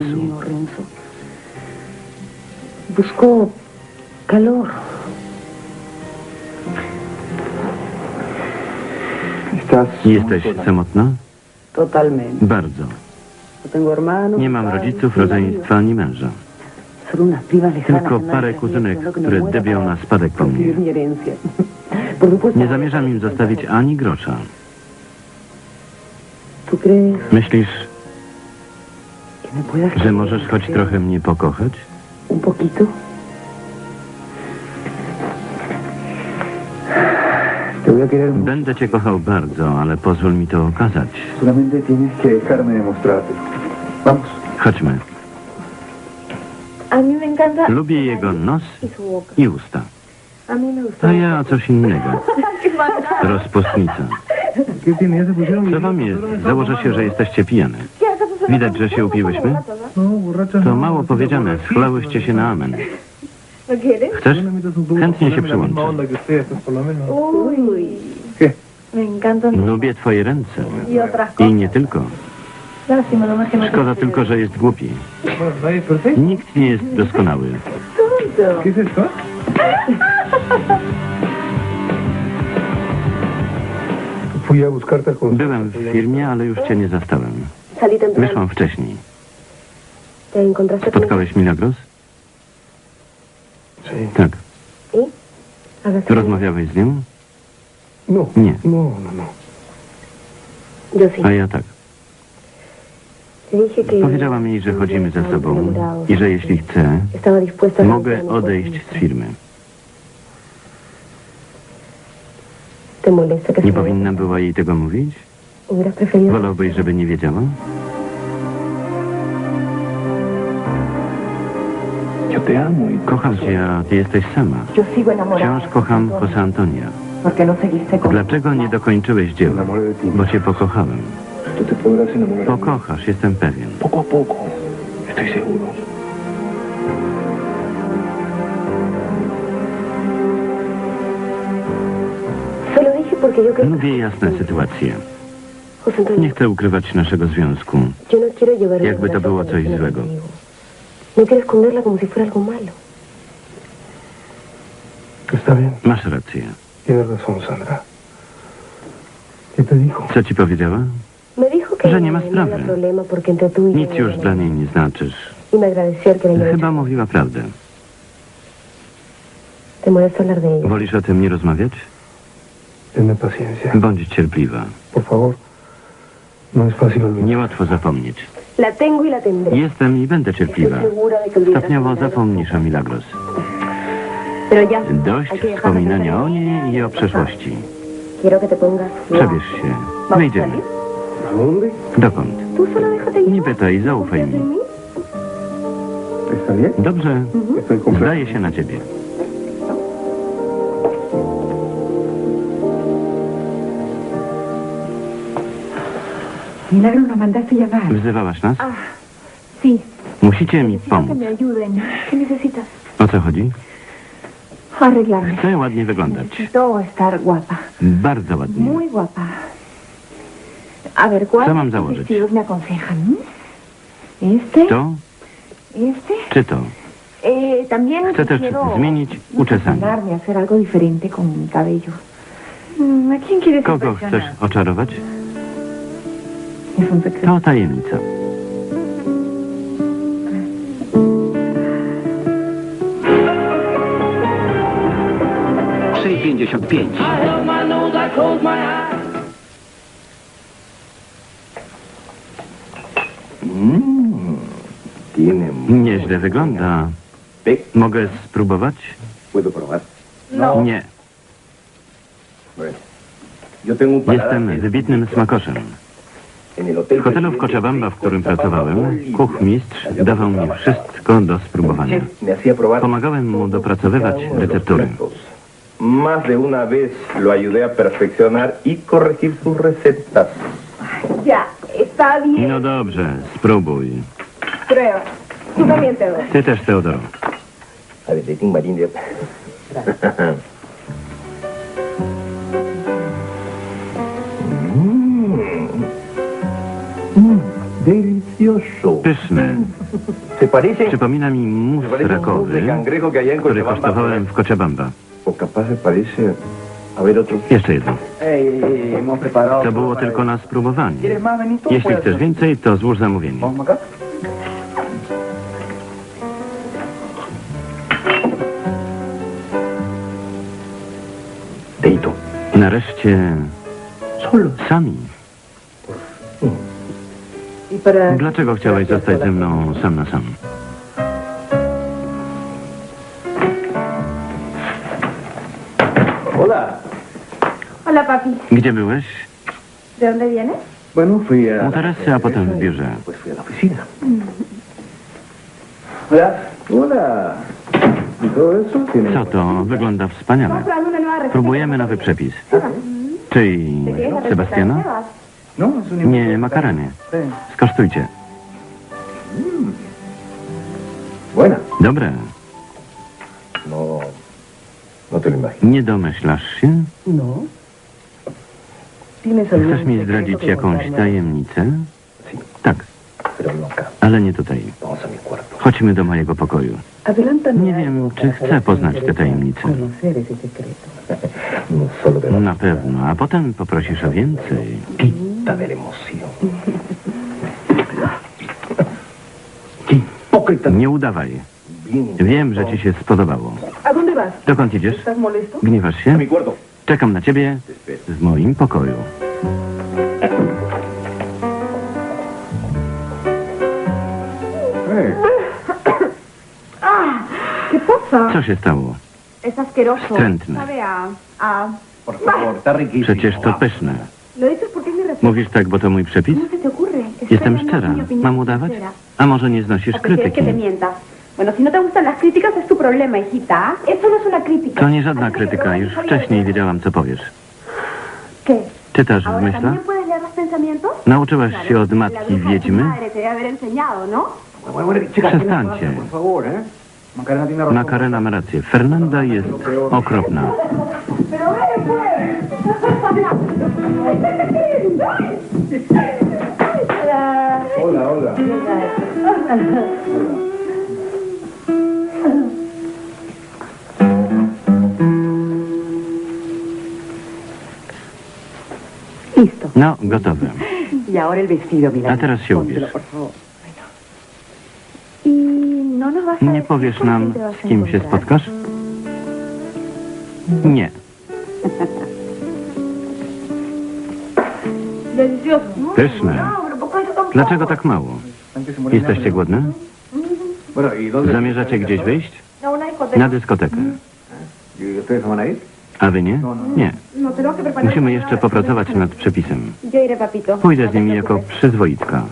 mío, Renzo. Buscó calor. Jesteś samotna? Totalmente. Bardzo. No. Nie mam rodziców, rodzeństwa ani męża. Tylko parę kuzynek, me które debią na spadek po mnie. Nie zamierzam im zostawić ani grosza. ¿Tú crees Myślisz, że możesz choć trochę mnie pokochać? Un poquito. Będę cię kochał bardzo, ale pozwól mi to okazać. Solamente tienes que dejarme demostrártelo. Vamos. Chodźmy. A mí me encanta Lubię jego nos i usta. A mí me gusta. A ja coś innego. Qué maldad. Rozpustnica. Co wam jest? Założę się, że jesteście pijane. ¿Qué acaso suena Widać, że się upiłyśmy? To mało powiedziane. Schlałyście się na amen. Chcesz? Chętnie się przyłączę. Lubię twoje ręce. I nie tylko. Szkoda tylko, że jest głupi. Nikt nie jest doskonały. Byłem w firmie, ale już cię nie zastałem. Wyszłam wcześniej. ¿Te encontraste con Spotkałeś Milagros? Tak. ¿Y? ¿Hablaste con Rozmawiałeś z nią? No. Nie. No, no. A ja tak. Powiedziałam jej, że chodzimy ze sobą i że jeśli a mogę odejść z firmy. ¿Te molesta que Nie powinna była jej tego mówić? ¿Hubieras preferido... Wolałbyś, żeby nie wiedziała? Kocham cię, a ty jesteś sama. Wciąż kocham José Antonia. ¿Por qué no. Dlaczego nie dokończyłeś dzieła? Bo cię pokochałem. Pokochasz, jestem pewien. Poco a. Estoy seguro. Lubię jasne sytuacje. Nie chcę ukrywać naszego związku. Jakby to było coś złego. No. Masz rację. Co ci powiedziała? Me dijo que Że nie ma no sprawy. y Nic już dla niej nie znaczysz. Y Chyba mówiła prawdę. Wolisz o tym nie rozmawiać? Bądź cierpliwa. Por favor. No es fácil olvidar. Niełatwo zapomnieć. Y. Jestem i będę cierpliwa. Stopniowo zapomnisz o Milagros. Dość wspominania o niej ella. i o przeszłości. Przebierz się. ¿Vamos a Wyjdziemy. Dokąd? Nie pytaj, zaufaj mi. Dobrze, zdaje się na ciebie. Wzywałaś nas? Sí, Musicie mi pomóc. O co chodzi? Chcę ładnie wyglądać. Bardzo ładnie. Co mam ¿cuáles założyć? To czy to? Eh, Chcę też zmienić uczesanie. darme, hacer algo To tajemnica. Tiene Nieźle wygląda. Mogę spróbować? ¿Puedo probar? Nie. Jestem wybitnym smakoszem. W hotelu w Cochabamba, w którym pracowałem, kuchmistrz dawał mi wszystko do spróbowania. Pomagałem mu dopracowywać receptury. platos. Más de una vez lo ayudé a perfeccionar y corregir sus recetas. Ya, está bien. No dobrze, spróbuj. Prueba. Tú también te doy. Ty też, Teodoro. A ver, Marín de... Mm. Mm, Delicioso. Pyszne. ¿Se parece? Przypomina mi mus rakowy, który kosztowałem w Cochabamba. Jeszcze jedno. To było tylko na spróbowanie. Jeśli chcesz więcej, to złóż zamówienie. Nareszcie sami. Dlaczego chciałeś zostać ze mną sam na sam? Hola. Hola, papi. Gdzie byłeś? ¿De dónde vienes? Bueno, fui a... U Teresy, a potem w biurze. Pues fui a la oficina. Hola. Hola. ¿Y. Co to? Wygląda wspaniale. Próbujemy nowy przepis. Czyli Sebastiana? No. Nie, makareny. Skosztujcie. Dobre. No... No. Nie domyślasz się? No. ¿Tienes algún Chcesz mi zdradzić jakąś tajemnicę? Tak, no ale nie tutaj. Chodźmy do mojego pokoju. Nie wiem, czy chcę poznać tę tajemnicę. No Na pewno, a potem poprosisz o więcej. Quita de la emoción. ¡Qué hipócrita! Nie udawaj. Wiem, że ci się spodobało. ¿A dónde vas? Dokąd idziesz? ¿Estás molesto? Gniewasz się? mi cuarto. Czekam na ciebie w moim pokoju. Ey, ¿Qué pasa? Co się stało? Es asqueroso. Wstrętne. Sabe a... a... por favor, está riquísimo. Przecież to pyszne. ¿Lo dices porque es mi receta? Mówisz tak, bo to mój przepis? Jestem no es szczera. Mam udawać? A może nie znosisz ¿O prefieres que te krytyki? mienta? Bueno, si no te gustan las críticas es tu problema, hijita. Eso no es una crítica. To nie żadna krytyka. Już wcześniej wiedziałam, co powiesz. ¿Qué? Czytasz w ¿Ahora myślach? Nauczyłaś się od matki wiedźmy? madre te debe haber enseñado, ¿no? Bueno, bueno, chicas, ¿qué les Przestańcie. ¿eh? Makarena ma rację. Fernanda jest okropna. Pues. Hola, hola. Listo. No, gotowe. Y ahora el vestido, mira. A teraz się ubierz. por favor. ¿Y no a Nie decir powiesz nam, z a kim się spotkasz? Nie. Pyszne. No, pero ¿por qué eso tan Dlaczego tak mało? Jesteście głodne? Zamierzacie gdzieś wyjść? Na dyskotekę. ¿Y ustedes se van a wy nie? Nie. Musimy jeszcze popracować nad przepisem. Pójdę z nimi jako przyzwoitka.